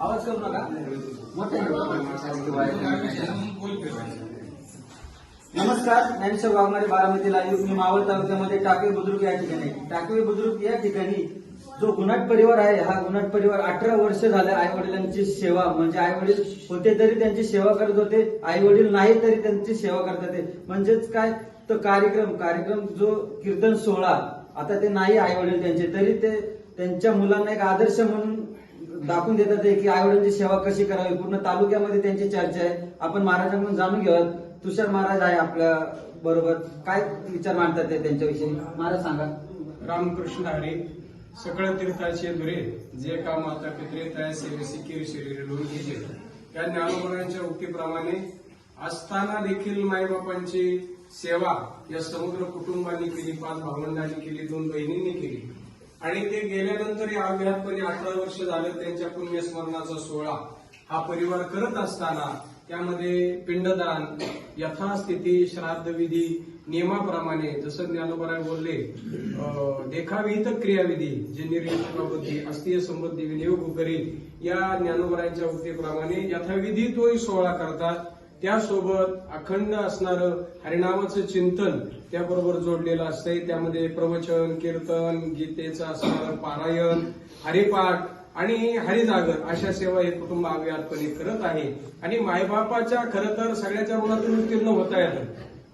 आवाज करू नका. मोठे नमस्कार ज्ञानेश्वर वाघमारे बारामती लाईव्ह. मी मावळ तालुक्यामध्ये टाकळी बुद्रुक या ठिकाणी आहे. टाकळी बुद्रुक या ठिकाणी जो गुन्हाट परिवार आहे हा गुन्हाट परिवार अठरा वर्ष झाले आई वडिलांची सेवा म्हणजे आई वडील होते तरी त्यांची सेवा करत होते आई वडील नाही तरी त्यांची सेवा करत होते. म्हणजेच काय? तर कार्यक्रम कार्यक्रम जो कीर्तन सोहळा आता ते नाही आई वडील त्यांचे तरी ते त्यांच्या मुलांना एक आदर्श म्हणून दाखवून देतात की आईवडिलांची सेवा कशी करावी? पूर्ण तालुक्यामध्ये त्यांची चर्चा आहे. आपण महाराजांकडून जाणून घेऊयात. तुषार महाराज आहे आपल्या बरोबर. काय विचार मांडतात ते त्यांच्याविषयी? महाराज सांगा. रामकृष्ण हरी सकळ तीर्थाचे दुरे जे का माता पित्रे त्या सेवेसी किर शरीर घेते. या ज्ञानोबरांच्या उक्तीप्रमाणे असताना देखील माईबापांची सेवा या समुद्र कुटुंबांनी केली पाच भावंडांनी केली दोन बहिणींनी केली. आणि ते गेल्यानंतर या अज्ञातपणे अठरा वर्ष झालं त्यांच्या पुण्यस्मरणाचा सोहळा हा परिवार करत असताना त्यामध्ये पिंडदान यथास्थिती श्राद्धविधी नियमाप्रमाणे जसं ज्ञानोबराय बोलले अं, देखाविहित क्रियाविधी जे निर्विधी अस्थिय संबंधी विनियोग करीत या ज्ञानोबरायांच्या उक्तीप्रमाणे यथाविधी तोही सोहळा करतात. त्यासोबत अखंड असणारं हरिनामाचं चिंतन त्याबरोबर जोडलेलं असतंय. त्यामध्ये प्रवचन कीर्तन गीतेचं असणारं पारायण हरिपाठ आणि हरिजागर अशा सेवा हे कुटुंब अव्यातपणे करत आहे. आणि मायबापाच्या खरं तर सगळ्याच्या ऋणातून उत्तीर्ण होता येतं.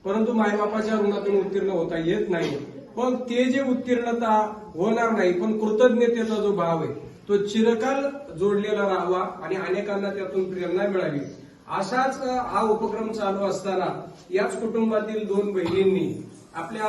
परंतु मायबापाच्या ऋणातून उत्तीर्ण होता येत नाही. पण ते जे उत्तीर्णता होणार नाही पण कृतज्ञतेचा जो भाव आहे तो चिरकाल जोडलेला राहावा आणि अनेकांना त्यातून प्रेरणा मिळावी. असाच हा उपक्रम चालू असताना याच कुटुंबातील दोन बहिणींनी आपल्या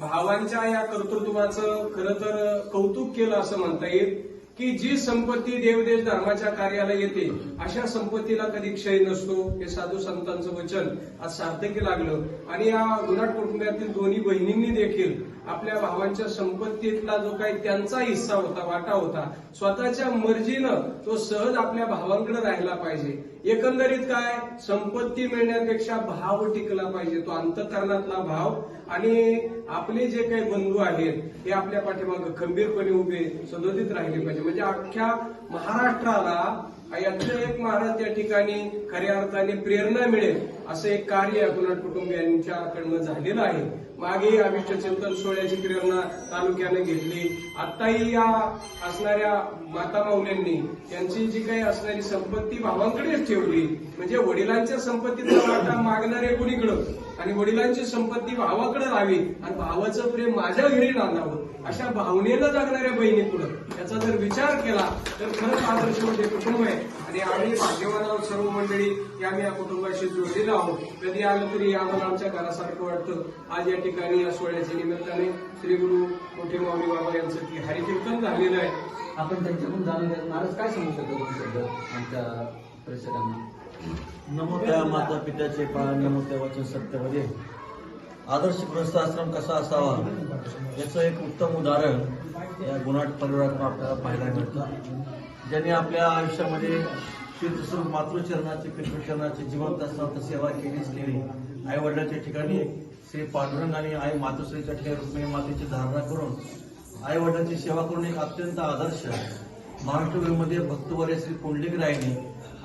भावांच्या या कर्तृत्वाचं खरं तर कौतुक केलं असं म्हणता येईल की जी संपत्ती देवदेश धर्माच्या कार्याला येते अशा संपत्तीला कधी क्षय नसतो हे साधू संतांचं वचन आज सार्थकी लागलं. आणि या गुन्हाट कुटुंबातील दोन्ही बहिणींनी देखील आपल्या भावांच्या संपत्तीतला जो काही त्यांचा हिस्सा होता वाटा होता स्वतःच्या मर्जीनं तो सहज आपल्या भावांकडे राहिला पाहिजे. एकंदरीत काय संपत्ती मिळण्यापेक्षा भाव टिकला पाहिजे तो अंतकरणातला भाव. आणि आपले जे काही बंधू आहेत हे आपल्या पाठीमागे खंबीरपणे उभे सदोदित राहिले पाहिजे. म्हणजे अख्ख्या महाराष्ट्राला यातलं एक महाराज त्या ठिकाणी खऱ्या अर्थाने प्रेरणा मिळेल असं एक कार्य या कुटुंबियांच्याकडनं झालेलं आहे. मागे अविष्ट चिंतन सोहळ्याची प्रेरणा तालुक्याने घेतली. आताही या असणाऱ्या माता माऊल्यांनी त्यांची जी काही असणारी संपत्ती भावांकडेच ठेवली म्हणजे वडिलांच्या संपत्तीचा वाटा मागणारे कुणीकडं आणि वडिलांची संपत्ती भावाकडे राहावी आणि भावाचं प्रेम माझ्या घरी नांदावं अशा भावनेनं जगणाऱ्या बहिणी पुढं याचा जर विचार केला तर खरंच आदर्श म्हणजे कुटुंब आहे. आणि आम्ही भाग्यवान आहोत सर्व मंडळी की आम्ही या कुटुंबाशी जोडलेलो आहोत. कधी आलं तरी आम्हाला आमच्या घरासारखं वाटतं. आज या ठिकाणी या सोहळ्याच्या निमित्ताने श्री गुरु मोठे माऊली बाबा यांचं की हरिकीर्तन झालेलं आहे. आपण त्यांच्याकडून जाणून घ्या महाराज काय सांगू शकतो शब्द आमच्या प्रेक्षकांना? नमो त्या माता पित्याचे पाळण नमो त्या वचन सत्यमध्ये. आदर्श ग्रस्त आश्रम कसा असावा? याचं एक उत्तम उदाहरण या गुणाट परिवारातून आपल्याला पाहायला मिळतं. ज्यांनी आपल्या आयुष्यामध्ये तीर्थस्वरूप मातृचरणाची पितृचरणाची जिवंत असताना सेवा केलीच केली आई वडिलांच्या ठिकाणी श्री पांडुरंग आणि आई मातोश्रीच्या ठिकाणी रुक्मिणी मातेची धारणा करून आई वडिलांची सेवा करून एक अत्यंत आदर्श महाराष्ट्रभूमीमध्ये भक्तवर्य श्री पुंडलिक रायने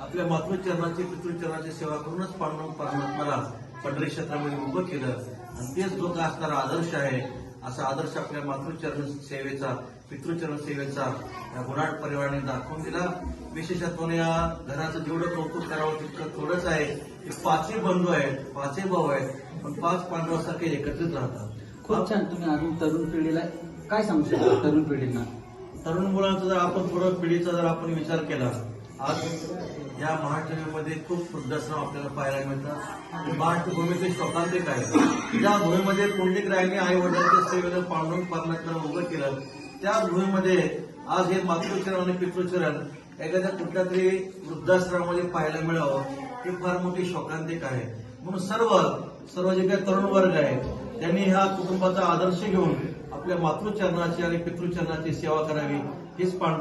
आपल्या मातृचरणाची पितृचरणाची सेवा करूनच पांडुरंग परमात्माला पंढरी क्षेत्रामध्ये उभं केलं. आणि तेच लोक असणारा आदर्श आहे. असा आदर्श आपल्या मातृचरण सेवेचा पितृचरण सेवेचा या गुन्हाट परिवाराने दाखवून दिला. विशेषत्वाने या घराचं जेवढं कौतुक करावं तितकं थोडंच आहे. की पाचही बंधू आहेत पाचही भाऊ आहेत पण पाच पांडवासारखे एकत्रित राहतात. खूप छान. तुम्ही अजून तरुण पिढीला काय सांगू शकता तरुण पिढींना? तरुण मुलांचा जर आपण थोडं पिढीचा जर आपण विचार केला आज या महाराष्ट्रामध्ये खूप वृद्धाश्रम आपल्याला पाहायला मिळतात. महाराष्ट्रभूमीचे शोकांतिक आहे ज्या भूमीमध्ये पुंडलिक रायने आई वडिलांच्या सेवेला पांडुरंग परमात्म्याला उभं केलं त्या भूमीमध्ये आज हे मातृचरण आणि पितृचरण एखाद्या कुठल्या तरी वृद्धाश्रमामध्ये पाहायला मिळावं ही फार मोठी शोकांतिक आहे. म्हणून सर्व सर्व जे काही तरुण वर्ग आहे त्यांनी ह्या कुटुंबाचा आदर्श घेऊन आपल्या मातृचरणाची आणि पितृचरणाची सेवा करावी हीच पांडुरंग